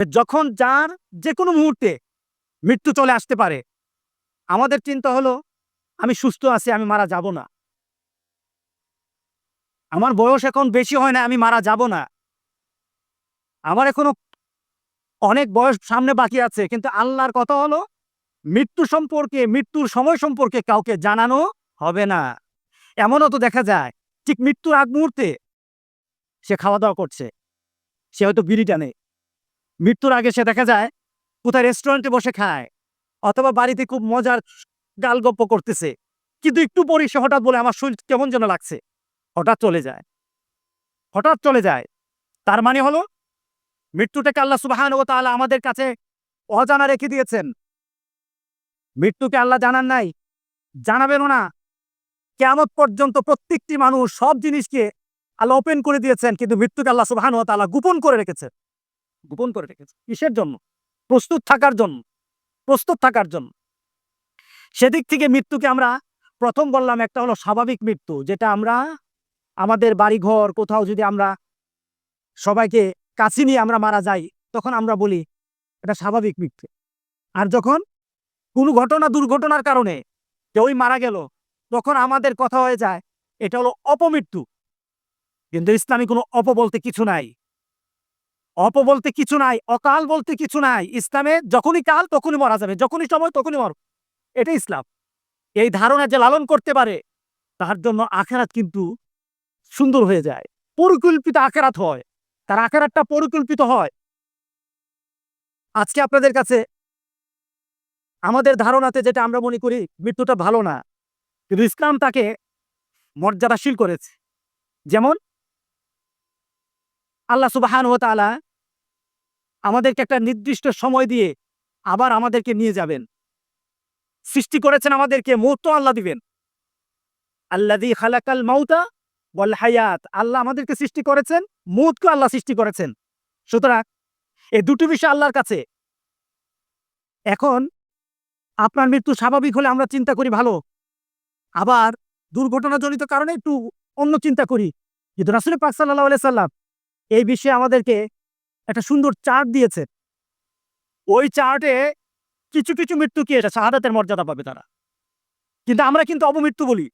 যখন যার যে কোনো মুহূর্তে মৃত্যু চলে আসতে পারে, আমাদের চিন্তা হলো, আমি সুস্থ আছি, আমি মারা যাব না। আমার বয়স এখন বেশি হয় না, আমি মারা যাব না। আমার এখনও অনেক বয়স সামনে বাকি আছে, কিন্তু আল্লাহর কথা হলো, মৃত্যু সম্পর্কে, মৃত্যুর সময় সম্পর্কে কাউকে জানানো হবে না। এমনও তো দেখা যায়, ঠিক মৃত্যুর আগ মুহূর্তে সে খাওয়া দাওয়া করছে, সে হয়তো বিড়ি টানে মৃত্যুর আগে সে দেখা যায়, কোথায় রেস্টুরেন্টে বসে খায়, অথবা বাড়িতে খুব মজার গালগপ্প করতেছে। কিন্তু একটু পরে সে হঠাৎ বলে, আমার শরীর কেমন যেন লাগছে। হঠাৎ চলে যায়। হঠাৎ চলে যায়। তার মানে হলো, মৃত্যুটাকে আল্লাহ সুবাহান ও তাআলা আমাদের কাছে অজানা রেখে দিয়েছেন। মৃত্যুকে আল্লাহ জানার নাই, জানাবেনও না। কেমন পর্যন্ত প্রত্যেকটি মানুষ সব জিনিসকে আল্লাহ ওপেন করে দিয়েছেন, কিন্তু মৃত্যুকে আল্লাহ সুবাহান ও তাআলা গোপন করে রেখেছে গোপন করে রেখেছে। কিসের জন্য? প্রস্তুত থাকার জন্য। প্রস্তুত থাকার জন্য। সেদিক থেকে মৃত্যুকে আমরা প্রথম বললাম একটা হলো স্বাভাবিক মৃত্যু, যেটা আমরা আমাদের বাড়িঘর কোথাও যদি আমরা সবাইকে কাছে নিয়ে আমরা মারা যাই, তখন আমরা বলি এটা স্বাভাবিক মৃত্যু। আর যখন কোনো ঘটনা দুর্ঘটনার কারণে কেউই মারা গেল, তখন আমাদের কথা হয়ে যায়, এটা হলো অপমৃত্যু। কিন্তু ইসলামী কোনো অপ বলতে কিছু নাই। অপ বলতে কিছু নাই, অকাল বলতে কিছু নাই। ইসলামে যখনই কাল, তখনই মরা যাবে, যখনই সময়, তখনই মর এটা ইসলাম। এই ধারণা যে লালন করতে পারে, তার জন্য আখেরাত কিন্তু সুন্দর হয়ে যায়। পরিকল্পিত আখেরাত হয়। তার আখেরাতটা পরিকল্পিত হয়। আজকে আপনাদের কাছে আমাদের ধারণাতে যেটা আমরা মনে করি, মৃত্যুটা ভালো না। কিন্তু ইসলাম তাকে মর্যাদাশীল করেছে। যেমন আল্লাহ সুবাহান ও তালা আমাদেরকে একটা নির্দিষ্ট সময় দিয়ে আবার আমাদেরকে নিয়ে যাবেন। সৃষ্টি করেছেন আমাদেরকে মৌত আল্লাহ দিবেন। আল্লাদি খালাকাল মাউতা বল হায়াত, আল্লাহ আমাদেরকে সৃষ্টি করেছেন মৌতকে আল্লাহ সৃষ্টি করেছেন। সুতরাং এই দুটো বিষয় আল্লাহর কাছে। এখন আপনার মৃত্যু স্বাভাবিক হলে আমরা চিন্তা করি ভালো। আবার দুর্ঘটনাজনিত কারণে একটু অন্য চিন্তা করি। কিন্তু রাসুল পাক সাল্লাহ সাল্লাম এই বিষয়ে আমাদেরকে একটা সুন্দর চার্ট দিয়েছে। ওই চার্টে কিছু কিছু মৃত্যু কি এটা শাহাদাতের মর্যাদা পাবে তারা। কিন্তু আমরা কিন্তু অপমৃত্যু বলি।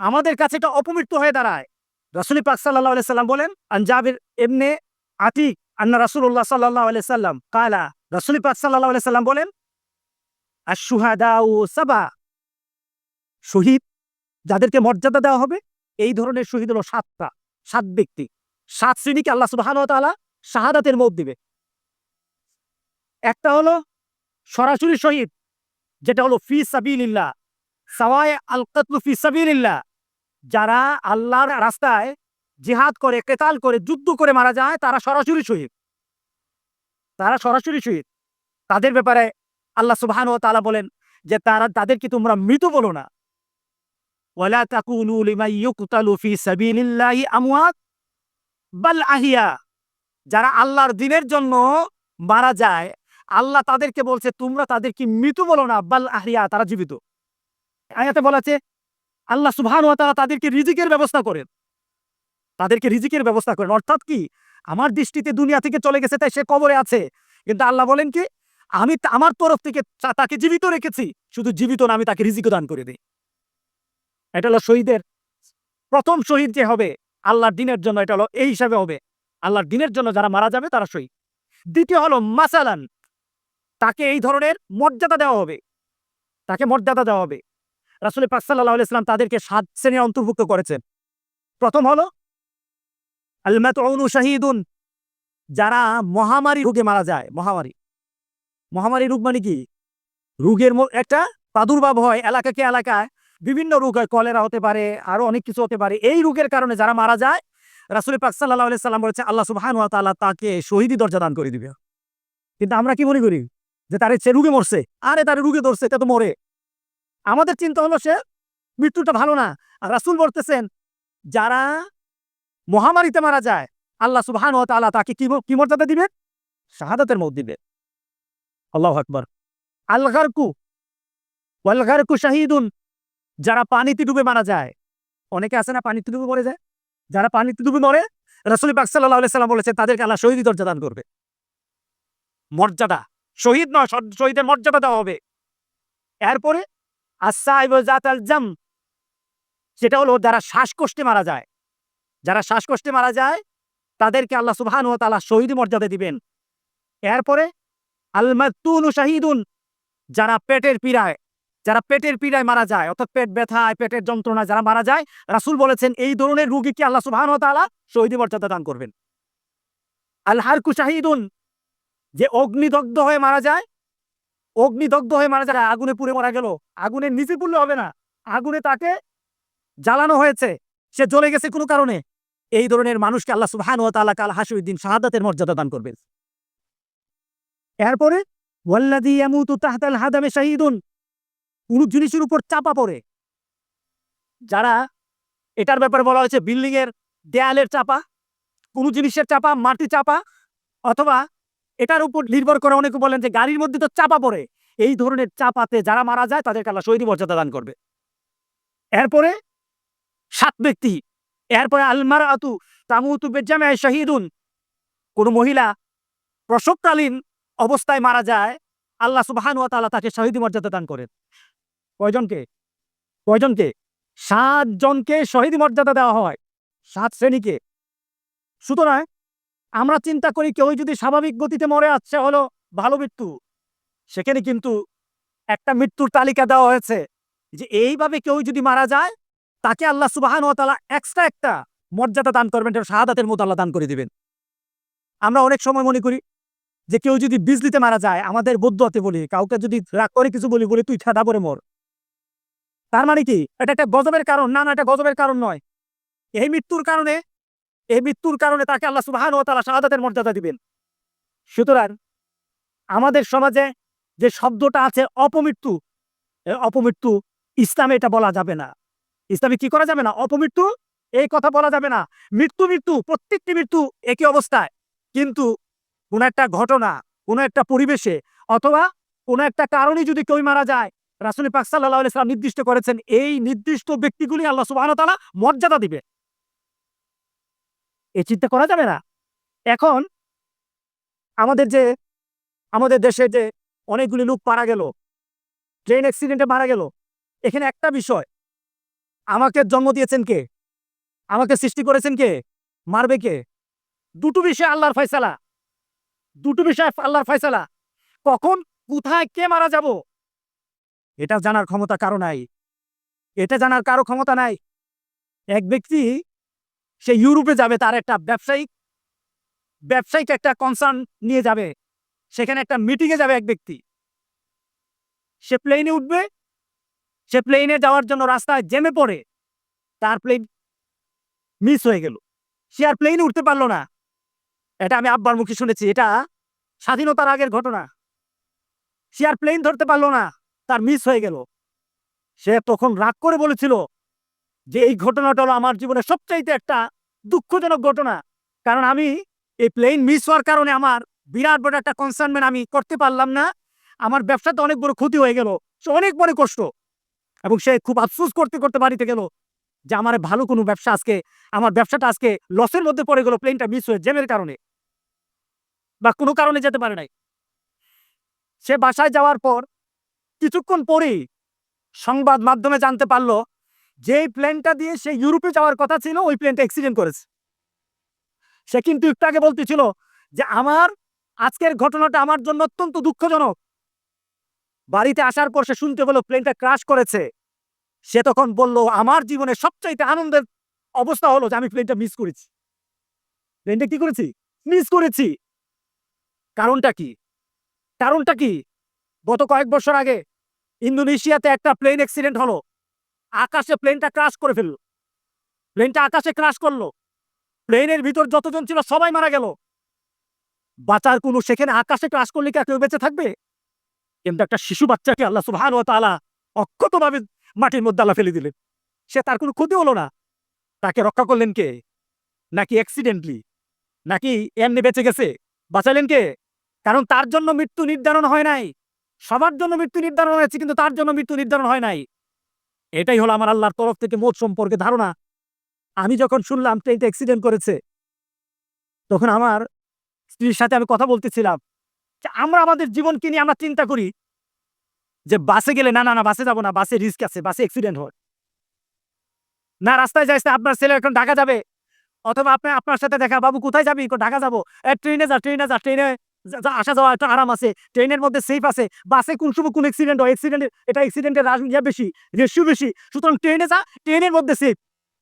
আমাদের কাছে এটা অপমৃত্যু হয়ে দাঁড়ায়। রাসুল পাক সাল্লাহ সাল্লাম বলেন আনজাবির এমনে আতিক আন্না রাসুল্লাহ সাল্লাহ সাল্লাম কালা। রাসুল পাক সাল্লাহ সাল্লাম বলেন আর সুহাদাউ সাবা। শহীদ যাদেরকে মর্যাদা দেওয়া হবে, এই ধরনের শহীদ হলো সাতটা, সাত ব্যক্তি। সাত শ্রেণীকে আল্লাহ সুবাহান তালা শাহাদাতের মত দিবে। একটা হলো সরাসরি শহীদ, যেটা হলো ফি সাবিল্লাহ সাওয়ায় আল কাতলু ফি সাবিল্লাহ যারা আল্লাহর রাস্তায় জিহাদ করে, কেতাল করে, যুদ্ধ করে মারা যায়, তারা সরাসরি শহীদ। তারা সরাসরি শহীদ। তাদের ব্যাপারে আল্লাহ সুবহান ও তালা বলেন যে তারা, তাদেরকে তোমরা মৃত বলো না। ওয়ালা তাকুলু ইউকতালু ফি সাবিলিল্লাহি আমওয়াত বাল আহিয়া, যারা আল্লাহর দিনের জন্য মারা যায়, আল্লাহ তাদেরকে বলছে, তোমরা তাদেরকে মৃত বলো না, বাল আহিয়া, তারা জীবিত। আয়াতে বলা আছে, আল্লাহ সুবহান ওয়া তাআলা তাদেরকে রিজিকের ব্যবস্থা করেন। তাদেরকে রিজিকের ব্যবস্থা করেন। অর্থাৎ কি? আমার দৃষ্টিতে দুনিয়া থেকে চলে গেছে, তাই সে কবরে আছে। কিন্তু আল্লাহ বলেন কি? আমি আমার তরফ থেকে তাকে জীবিত রেখেছি, শুধু জীবিত না, আমি তাকে রিজিকও দান করে দিই। এটা হলো শহীদের, প্রথম শহীদ যে হবে আল্লাহর দিনের জন্য এটা হলো এই হিসাবে হবে। আল্লাহর দিনের জন্য যারা মারা যাবে, তারা শহীদ দ্বিতীয় হলো, মাসালান, তাকে এই ধরনের মর্যাদা দেওয়া হবে। তাকে মর্যাদা দেওয়া হবে। রাসুল পাক সাল্লাহ ইসলাম তাদেরকে সাত শ্রেণির অন্তর্ভুক্ত করেছেন। প্রথম হলো, আলমাতউনু শাহিদুন, যারা মহামারী রোগে মারা যায়। মহামারী। মহামারী রোগ মানে কি? রোগের একটা প্রাদুর্ভাব হয় এলাকাকে এলাকায়। বিভিন্ন রোগ হয়, কলেরা হতে পারে, আরও অনেক কিছু হতে পারে। এই রোগের কারণে যারা মারা যায় রাসুল পাক সাল্লাহ সাল্লাম বলেছে, আল্লাহ সুবহান তাআলা তাকে শহীদি দরজা দান করে দিবে। কিন্তু আমরা কি মনে করি? যে তারে সে রুগে মরছে। আরে, তারে রুগে ধরছে এটা তো মরে। আমাদের চিন্তা হলো সে মৃত্যুটা ভালো না। আর রাসুল বলতেছেন, যারা মহামারীতে মারা যায়, আল্লাহ সুবহান তাআলা তাকে কি কি মর্যাদা দিবে? শাহাদাতের মত দিবে। আল্লাহ আকবর। আল গারকু ওয়াল শাহিদুন যারা পানিতে ডুবে মারা যায়। অনেকে আছে না পানিতে ডুবে মরে যায়? যারা পানিতে ডুবে মরে, রাসুল পাক সাল্লাহ বলেছে তাদেরকে আল্লাহ শহীদ দরজা দান করবে। মর্যাদা। শহীদ নয় শহীদের মর্যাদা দেওয়া হবে। এরপরে জাম, সেটা হলো যারা শ্বাসকষ্টে মারা যায়। যারা শ্বাসকষ্টে মারা যায়, তাদেরকে আল্লাহ সুবহান ও তাআলা শহীদ মর্যাদা দিবেন। এরপরে আল মাতুন শাহিদুন, যারা পেটের পীড়ায় যারা পেটের পীড়ায় মারা যায়, অর্থাৎ পেট ব্যথায় পেটের যন্ত্রণায় যারা মারা যায়, রাসুল বলেছেন, এই ধরনের রুগীকে আল্লাহ সুবহান ও তাআলা শহীদ মর্যাদা দান করবেন। আল হারকু শাহিদুন, যে অগ্নিদগ্ধ হয়ে মারা যায়, অগ্নিদগ্ধ হয়ে মারা যায়, আগুনে পুড়ে মারা গেল আগুনের নিচে পুড়লে হবে না, আগুনে তাকে জ্বালানো হয়েছে, সে জ্বলে গেছে কোনো কারণে, এই ধরনের মানুষকে আল্লাহ সুবহান ও তাআলা কাল হাসুদ্দিন শাহাদাতের মর্যাদা দান করবেন। এরপরে, ওয়াল্লাযী ইয়ামুতু তাহতাল হাদামে শাহীদুন কোন জিনিসের উপর চাপা পড়ে। যারা এটার ব্যাপারে বলা হয়েছে বিল্ডিং এর দেয়ালের চাপা, কোন জিনিসের চাপা মাটি চাপা, অথবা এটার উপর নির্ভর করে অনেকে বলেন যে গাড়ির মধ্যে তো চাপা পড়ে। এই ধরনের চাপাতে যারা মারা যায়, তাদেরকে আল্লাহ শহীদ মর্যাদা দান করবে। এরপরে সাত ব্যক্তি, এরপরে আলমার আতু তামুতু বেজামে শাহিদুন। কোন মহিলা প্রসবকালীন অবস্থায় মারা যায়, আল্লাহ সুবহান ওয়া তাআলা তাকে শহীদ মর্যাদা দান করেন। কয়জনকে? কয়জনকে? সাত জনকে শহীদ মর্যাদা দেওয়া হয়। সাত শ্রেণীকে। সুতরাং আমরা চিন্তা করি কেউ যদি স্বাভাবিক গতিতে মরে আসছে হলো ভালো মৃত্যু। সেখানে কিন্তু একটা মৃত্যুর তালিকা দেওয়া হয়েছে যে এইভাবে কেউ যদি মারা যায়, তাকে আল্লাহ সুবাহান ও তালা এক্সট্রা একটা মর্যাদা দান করবেন শাহাদাতের মতো আল্লাহ দান করে দিবেন। আমরা অনেক সময় মনে করি যে কেউ যদি বিজলিতে মারা যায়, আমাদের বৌদ্ধতে বলি, কাউকে যদি রাগ করে কিছু বলি বলি, তুই ঠাডা করে মর। তার মানে কি? এটা একটা গজবের কারণ। না না, এটা গজবের কারণ নয়। এই মৃত্যুর কারণে, এই মৃত্যুর কারণে তাকে আল্লাহ সুবাহান ও তালা শাহাদাতের মর্যাদা দিবেন। সুতরাং আমাদের সমাজে যে শব্দটা আছে অপমৃত্যু অপমৃত্যু ইসলামে এটা বলা যাবে না। ইসলামে কি করা যাবে না? অপমৃত্যু? এই কথা বলা যাবে না। মৃত্যু মৃত্যু, প্রত্যেকটি মৃত্যু একই অবস্থায়। কিন্তু কোনো একটা ঘটনা, কোন একটা পরিবেশে অথবা কোন একটা কারণে যদি কেউ মারা যায় রাসুল পাক সাল্লাহ নির্দিষ্ট করেছেন, এই নির্দিষ্ট ব্যক্তিগুলি আল্লাহ সুবাহ তালা মর্যাদা দিবে। এ চিন্তা করা যাবে না। এখন আমাদের যে, আমাদের দেশে যে অনেকগুলি লোক মারা গেল ট্রেন অ্যাক্সিডেন্টে মারা গেল, এখানে একটা বিষয়, আমাকে জন্ম দিয়েছেন কে? আমাকে সৃষ্টি করেছেন কে? মারবে কে? দুটো বিষয় আল্লাহর ফয়সালা। দুটো বিষয় আল্লাহর ফয়সালা। কখন, কোথায়, কে মারা যাব? এটা জানার ক্ষমতা কারও নাই। এটা জানার কারও ক্ষমতা নাই। এক ব্যক্তি, সে ইউরোপে যাবে, তার একটা ব্যবসায়িক ব্যবসায়িক একটা কনসার্ন নিয়ে যাবে। সেখানে একটা মিটিংয়ে যাবে এক ব্যক্তি। সে প্লেনে উঠবে, সে প্লেনে যাওয়ার জন্য রাস্তায় জেমে পড়ে, তার প্লেন মিস হয়ে গেল। সে আর প্লেনে উঠতে পারল না। এটা আমি আব্বার মুখে শুনেছি, এটা স্বাধীনতার আগের ঘটনা। সে আর প্লেন ধরতে পারল না। তার মিস হয়ে গেল। সে তখন রাগ করে বলেছিল যে এই ঘটনাটা হলো আমার জীবনের সবচাইতে একটা দুঃখজনক ঘটনা। কারণ আমি এই প্লেন মিস হওয়ার কারণে আমার বিরাট বড় একটা কনসার্নমেন্ট আমি করতে পারলাম না। আমার ব্যবসাতে অনেক বড় ক্ষতি হয়ে গেল। সে অনেক বড় কষ্ট। এবং সে খুব আফসোস করতে করতে বাড়িতে গেল যে আমার ভালো কোনো ব্যবসা আজকে, আমার ব্যবসাটা আজকে লসের মধ্যে পড়ে গেল প্লেনটা মিস হয়ে জ্যামের কারণে। বা কোনো কারণে যেতে পারে নাই। সে বাসায় যাওয়ার পর কিছুক্ষণ পরেই সংবাদ মাধ্যমে জানতে পারল যে প্লেনটা দিয়ে সে ইউরোপে যাওয়ার কথা ছিল, ওই প্লেনটা অ্যাক্সিডেন্ট করেছে। সে কিন্তু একটু আগে বলতেছিল যে, আমার আজকের ঘটনাটা আমার জন্য অত্যন্ত দুঃখজনক। বাড়িতে আসার পর সে শুনতে পেল প্লেনটা ক্রাশ করেছে। সে তখন বলল, আমার জীবনে সবচাইতে আনন্দের অবস্থা হলো যে, আমি প্লেনটা মিস করেছি। প্লেনটা কি করেছি? মিস করেছি। কারণটা কি? কারণটা কি? গত কয়েক বছর আগে ইন্দোনেশিয়াতে একটা প্লেন অ্যাক্সিডেন্ট হলো। আকাশে প্লেনটা ক্রাশ করে ফেলল। প্লেনটা আকাশে ক্রাশ করল। প্লেনের ভিতর যতজন ছিল সবাই মারা গেল। বাঁচার কোনো সেখানে আকাশে ক্রাশ করলে কি কেউ বেঁচে থাকবে? কিন্তু একটা শিশু বাচ্চাকে আল্লাহ সুবহান ও তাআলা অক্ষতভাবে মাটির মধ্যে আল্লাহ ফেলে দিলেন। সে তার কোনো ক্ষতি হলো না। তাকে রক্ষা করলেন কে? নাকি অ্যাক্সিডেন্টলি নাকি এমনি বেঁচে গেছে? বাঁচালেন কে? কারণ তার জন্য মৃত্যু নির্ধারণ হয় নাই। সবার জন্য মৃত্যু নির্ধারণ হয়েছে, কিন্তু তার জন্য মৃত্যু নির্ধারণ হয় নাই। এটাই হলো আমার আল্লাহর তরফ থেকে মোট সম্পর্কে ধারণা। আমি যখন শুনলাম ট্রেনটা অ্যাক্সিডেন্ট করেছে, তখন আমার স্ত্রীর সাথে আমি কথা বলতেছিলাম যে, আমরা আমাদের জীবনকে নিয়ে আমরা চিন্তা করি যে, বাসে গেলে, না না না, বাসে যাব না, বাসে রিস্ক আছে, বাসে অ্যাক্সিডেন্ট হয়। না, রাস্তায় যাইছে আপনার ছেলে এখন ঢাকা যাবে, অথবা আপনি, আপনার সাথে দেখা, বাবু, কোথায় যাবি? ঢাকা যাব? ট্রেনে যা ট্রেনে যা, ট্রেনে আসা যাওয়া একটা আরাম আছে। ট্রেনের মধ্যে সেফ আছে। বাসে কোন সময় কোন অ্যাক্সিডেন্ট হয়? অ্যাক্সিডেন্টের এটা অ্যাক্সিডেন্টের ইয়ে বেশি রেশিও বেশি। সুতরাং ট্রেনে যা, ট্রেনের মধ্যে সেফ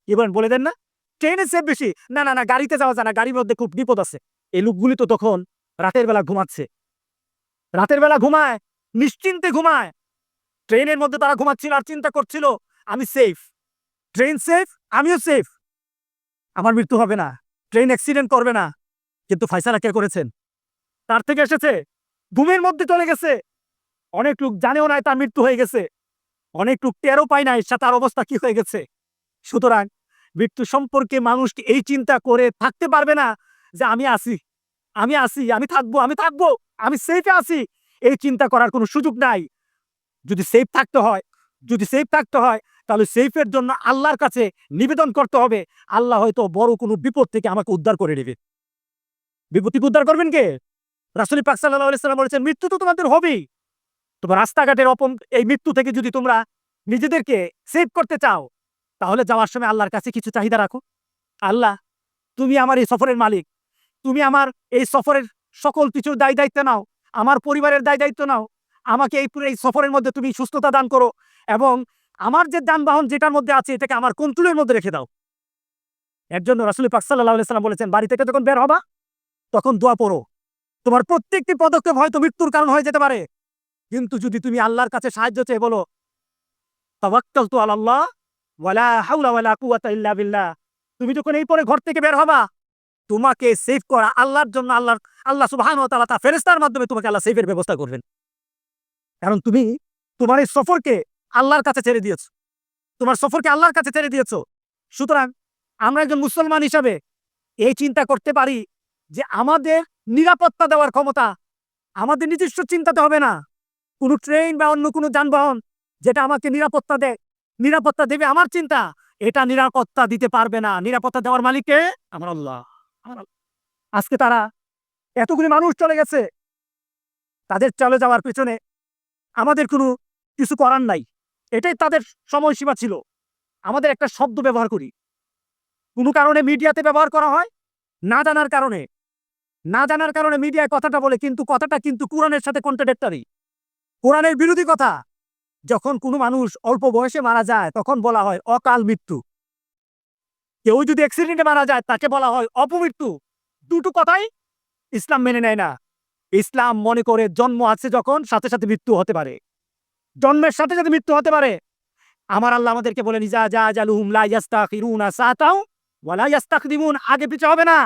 বলেন বলে দেন না ট্রেনে সেফ বেশি। না না না, গাড়িতে যাওয়া যায় না। গাড়ির মধ্যে খুব বিপদ আছে। এই লোকগুলি তো তখন রাতের বেলা ঘুমাচ্ছে। রাতের বেলা ঘুমায়, নিশ্চিন্তে ঘুমায়। ট্রেনের মধ্যে তারা ঘুমাচ্ছিল আর চিন্তা করছিল, আমি সেফ ট্রেন সেফ আমিও সেফ আমার মৃত্যু হবে না। ট্রেন অ্যাক্সিডেন্ট করবে না। কিন্তু ফাইসালা কে করেছেন? তার থেকে এসেছে। ঘুমের মধ্যে চলে গেছে। অনেক লোক জানেও নাই তার মৃত্যু হয়ে গেছে। অনেক লোক টেরও পায় নাই সে তার অবস্থা কি হয়ে গেছে। সুতরাং মৃত্যু সম্পর্কে মানুষ এই চিন্তা করে থাকতে পারবে না যে আমি আসি আমি আসি আমি থাকব আমি থাকব, আমি সেফে আছি। এই চিন্তা করার কোনো সুযোগ নাই। যদি সেফ থাকতে হয়, যদি সেফ থাকতে হয়, তাহলে সেফের জন্য আল্লাহর কাছে নিবেদন করতে হবে। আল্লাহ হয়তো বড় কোনো বিপদ থেকে আমাকে উদ্ধার করে নেবে। বিপদ থেকে উদ্ধার করবেন কে? রাসুলি পাক সাল্লাহ বলেছেন, মৃত্যু তো তোমাদের হবেই। তোমার রাস্তাঘাটের অপম, এই মৃত্যু থেকে যদি তোমরা নিজেদেরকে সেভ করতে চাও, তাহলে যাওয়ার সময় আল্লাহর কাছে কিছু চাহিদা রাখো। আল্লাহ, তুমি আমার এই সফরের মালিক। তুমি আমার এই সফরের সকল কিছুর দায় দায়িত্ব নাও। আমার পরিবারের দায় দায়িত্ব নাও। আমাকে এই এই সফরের মধ্যে তুমি সুস্থতা দান করো এবং আমার যে যানবাহন যেটার মধ্যে আছে, এটাকে আমার কন্ট্রোলের মধ্যে রেখে দাও। এর জন্য রাসুল পাক সাল্লাহ সাল্লাম বলেছেন, বাড়ি থেকে যখন বের হবা, তখন দোয়া পড়ো। তোমার প্রত্যেকটি পদক্ষেপ হয়তো মৃত্যুর কারণ হয়ে যেতে পারে। কিন্তু যদি তুমি আল্লাহর কাছে সাহায্য চেয়ে বলো হাওলা ওয়ালা কুওয়াতা ইল্লা বিল্লাহ, তুমি যখন এই পরে ঘর থেকে বের হবা, তোমাকে সেভ করা আল্লাহর জন্য আল্লাহর, আল্লাহ সুবহানাহু ওয়া তাআলা তা ফেরেশতার মাধ্যমে তোমাকে আল্লাহ সেভের ব্যবস্থা করবেন। কারণ তুমি তোমার এই সফরকে আল্লাহর কাছে ছেড়ে দিয়েছ। তোমার সফরকে আল্লাহর কাছে ছেড়ে দিয়েছ। সুতরাং আমরা একজন মুসলমান হিসাবে এই চিন্তা করতে পারি যে আমাদের নিরাপত্তা দেওয়ার ক্ষমতা। আমাদের নিজস্ব চিন্তাতে হবে না। কোনো ট্রেন বা অন্য কোনো যানবাহন যেটা আমাকে নিরাপত্তা দেয়, নিরাপত্তা দেবে আমার চিন্তা, এটা নিরাপত্তা দিতে পারবে না। নিরাপত্তা দেওয়ার মালিককে আমার আল্লাহ। আজকে তারা এতগুলি মানুষ চলে গেছে। তাদের চলে যাওয়ার পেছনে আমাদের কোনো কিছু করার নাই। এটাই তাদের সময়সীমা ছিল। আমাদের একটা শব্দ ব্যবহার করি। কোনো কারণে মিডিয়াতে ব্যবহার করা হয় না জানার কারণে। না জানার কারণে মিডিয়ায় কথাটা বলে, কিন্তু কথাটা কিন্তু কোরআনের সাথে কন্ট্রাডেক্টারি কোরআনের বিরোধী কথা, যখন কোনো মানুষ অল্প বয়সে মারা যায়, তখন বলা হয় অকাল মৃত্যু। কেউ যদি অ্যাক্সিডেন্টে মারা যায়, তাকে বলা হয় অপমৃত্যু। দুটো কথাই ইসলাম মেনে নেয় না। ইসলাম মনে করে জন্ম আছে যখন, সাথে সাথে মৃত্যু হতে পারে। জন্মের সাথে সাথে মৃত্যু হতে পারে। আমার আল্লাহ আমাদেরকে বলেন, ইজা যা জালুহুম লা ইয়াস্তাখিরুনা সাতাও ওয়ালা ইয়াস্তাকদিমুন আগে পিছে হবে না,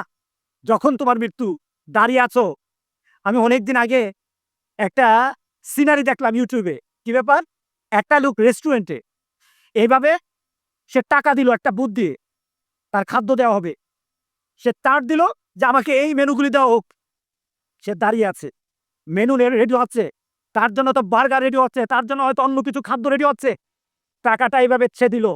যখন তোমার মৃত্যু। দাঁড়িয়ে আছো। আমি অনেকদিন আগে একটা সিনারি দেখলাম ইউটিউবে কি ব্যাপার? একটা লোক রেস্টুরেন্টে এইভাবে সে টাকা দিল, একটা বুথ দিয়ে তার খাদ্য দেওয়া হবে। সে তার দিল যে আমাকে এই মেনুগুলি দেওয়া হোক। সে দাঁড়িয়ে আছে। মেনু রেডি হচ্ছে। তার জন্য তো বার্গার রেডি হচ্ছে। তার জন্য হয়তো অন্য কিছু খাদ্য রেডি হচ্ছে। টাকাটা এইভাবে ছে দিল।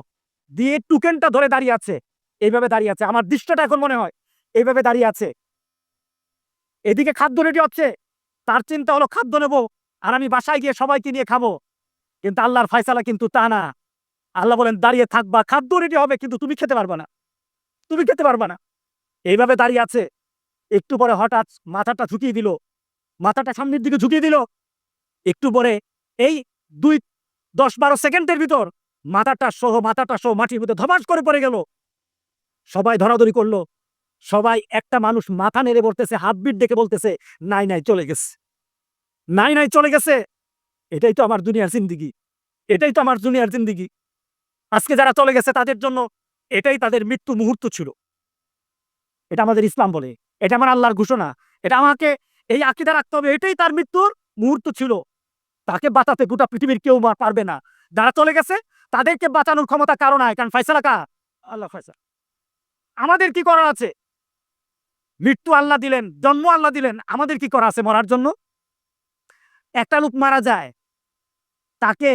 দিয়ে টুকেনটা ধরে দাঁড়িয়ে আছে। এইভাবে দাঁড়িয়ে আছে। আমার দৃশ্যটা এখন মনে হয়। এইভাবে দাঁড়িয়ে আছে। এদিকে খাদ্য রেডি হচ্ছে। তার চিন্তা হলো খাদ্য নেব, আর আমি বাসায় গিয়ে সবাইকে নিয়ে খাব। কিন্তু আল্লাহর ফায়সালা কিন্তু তা না। আল্লাহ বলেন, দাঁড়িয়ে থাকবা, খাদ্য রেডি হবে, কিন্তু তুমি খেতে পারবা না। তুমি খেতে পারবা না। এইভাবে দাঁড়িয়ে আছে। একটু পরে হঠাৎ মাথাটা ঝুঁকিয়ে দিল। মাথাটা সামনের দিকে ঝুঁকিয়ে দিল। একটু পরে এই দুই, দশ, বারো সেকেন্ডের ভিতর মাথাটা সহ মাথাটা সহ মাটির মধ্যে ধমাস করে পড়ে গেল। সবাই ধরাধরি করল। সবাই একটা মানুষ মাথা নেড়ে বলতেছে হাতবিট ডেকে বলতেছে, নাই নাই, চলে গেছে। নাই নাই, চলে গেছে। এটাই তো আমার দুনিয়ার জিন্দিগি। এটাই তো আমার দুনিয়ার জিন্দিগি। আজকে যারা চলে গেছে তাদের জন্য এটাই তাদের মৃত্যু মুহূর্ত ছিল। এটা আমাদের ইসলাম বলে। এটা আমার আল্লাহর ঘোষণা। এটা আমাকে এই আকিদা রাখতে হবে। এটাই তার মৃত্যুর মুহূর্ত ছিল। তাকে বাঁচাতে গোটা পৃথিবীর কেউ পারবে না। যারা চলে গেছে, তাদেরকে বাঁচানোর ক্ষমতা কারও নাই। কারণ ফয়সালা কা আল্লাহ ফয়সা আমাদের কি করার আছে? মৃত্যু আল্লাহ দিলেন, জন্ম আল্লাহ দিলেন, আমাদের কি করা আছে মরার জন্য? একটা লোক মারা যায়, তাকে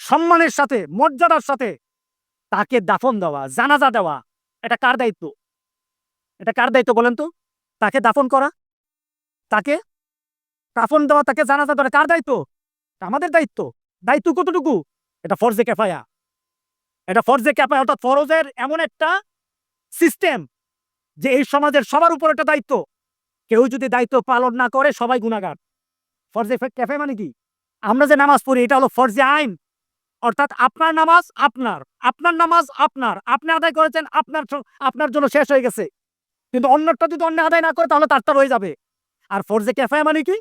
সম্মানের সাথে, মর্যাদার সাথে তাকে দাফন দেওয়া, জানাজা দেওয়া, এটা কার দায়িত্ব? এটা কার দায়িত্ব বলেন তো? তাকে দাফন করা? তাকে কাফন দেওয়া, তাকে জানাজা দেওয়া কার দায়িত্ব? আমাদের দায়িত্ব। দায়িত্ব কতটুকু? এটা ফরজে কেফায়া। এটা ফরজে কেফায়া, অর্থাৎ ফরজের এমন একটা সিস্টেম যে এই সমাজের সবার উপর একটা দায়িত্ব। কেউ যদি দায়িত্ব পালন না করে, সবাই গুণাগার ফরজে ক্যাফে মানে কি? আমরা যে নামাজ পড়ি, এটা হলো ফরজে আইন। অর্থাৎ আপনার নামাজ আপনার আপনার নামাজ আপনার। আপনি আদায় করেছেন, আপনার আপনার জন্য শেষ হয়ে গেছে। কিন্তু অন্যটা যদি অন্য আদায় না করে, তাহলে তারটা রয়ে যাবে। আর ফরজে ক্যাফে মানে কি?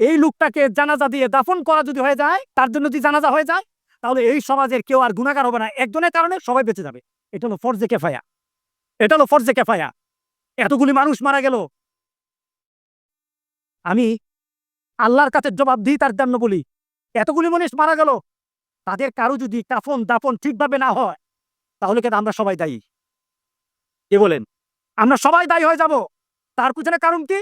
এই লোকটাকে জানাজা দিয়ে দাফন করা যদি হয়ে যায়, তার জন্য যদি জানাজা হয়ে যায়, তাহলে এই সমাজের কেউ আর গুণাগার হবে না। একজনের কারণে সবাই বেঁচে যাবে। এটা হলো ফরজে কেফায়া এটা হলো ফরজে কেফায়া। এতগুলি মানুষ মারা গেল। আমি আল্লাহর কাছে জবাব দিই তার জন্য বলি, এতগুলি মানুষ মারা গেল, তাদের কারও যদি কাফন দাফন ঠিকভাবে না হয়, তাহলে কেন আমরা সবাই দায়ী। কে বলেন? আমরা সবাই দায়ী হয়ে যাব। তার পিছনে কারণ কি?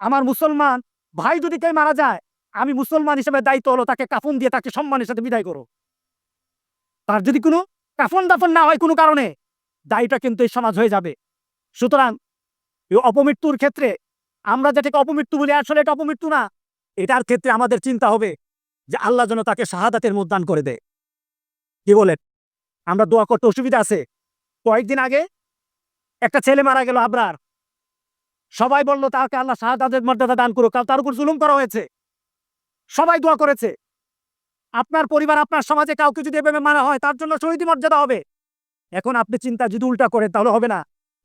আমার মুসলমান ভাই যদি কেউ মারা যায়, আমি মুসলমান হিসেবে দায়িত্ব হলো তাকে কাফন দিয়ে তাকে সম্মানের সাথে বিদায় করো। তার যদি কোনো কাফন দাফন না হয় কোনো কারণে দায়ীটা কিন্তু এই সমাজ হয়ে যাবে। সুতরাং অপমৃত্যুর ক্ষেত্রে আমরা যেটাকে অপমৃত্যু বলি, আসলে এটা অপমৃত্যু না, এটার ক্ষেত্রে আমাদের চিন্তা হবে যে আল্লাহ যেন তাকে শাহাদাতের মুদান করে দেয়। কি বলেন? আমরা দোয়া করতে অসুবিধা আছে। কয়েকদিন আগে একটা ছেলে মারা গেল আবরার। সবাই বলল, তাকে আল্লাহ শাহাদাতের মর্যাদা দান করুক, কারণ তার উপর জুলুম করা হয়েছে। সবাই দোয়া করেছে। আপনার পরিবার, আপনার সমাজে কাউকে যদি এভাবে মারা হয়, তার জন্য শহীদ মর্যাদা হবে। এখন আপনি চিন্তা যদি উল্টা করেন, তাহলে হবে না।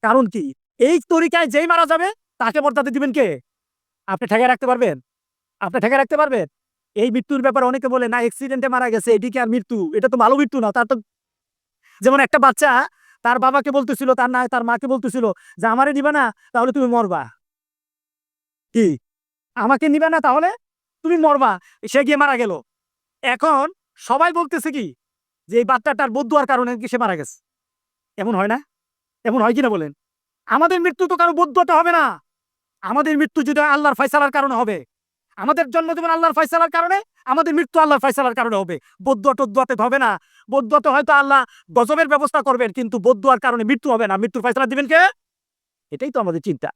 কারণ কি? এই তরিকায় যেই মারা যাবে, তাকে মর্যাদা দিবেন কে? আপনি ঠেকে রাখতে পারবেন? আপনি ঠেকে রাখতে পারবেন? এই মৃত্যুর ব্যাপারে অনেকে বলে, না অ্যাক্সিডেন্টে মারা গেছে এটিকে আর মৃত্যু? এটা তো ভালো মৃত্যু না। তার তো যেমন একটা বাচ্চা, তার বাবাকে বলতেছিল, তার না তার মাকে বলতেছিল যে, আমারে নিবে না, তাহলে তুমি মরবা। কি? আমাকে নিবে না তাহলে? তুমি মরবা। সে গিয়ে মারা গেল। এখন সবাই বলতেছে কি? যে, এই বাচ্চাটার বদুয়ার কারণে কি সে মারা গেছে? এমন হয় না? এমন হয় কিনা বলেন? আমাদের মৃত্যু তো কারও বদুয়াতে হবে না। আমাদের মৃত্যু যদি আল্লাহর ফয়সালার কারণে হবে। আমাদের জন্ম যেমন আল্লাহর ফয়সালার কারণে, আমাদের মৃত্যু আল্লাহর ফয়সালার কারণে হবে। বৌদ্ধ টোদ্দুয়াতে হবে না। বৌদ্ধতে হয়তো আল্লাহ গজবের ব্যবস্থা করবেন, কিন্তু বৌদ্ধ কারণে মৃত্যু হবে না। মৃত্যুর ফয়সালা দিবেন কে? এটাই তো আমাদের চিন্তা।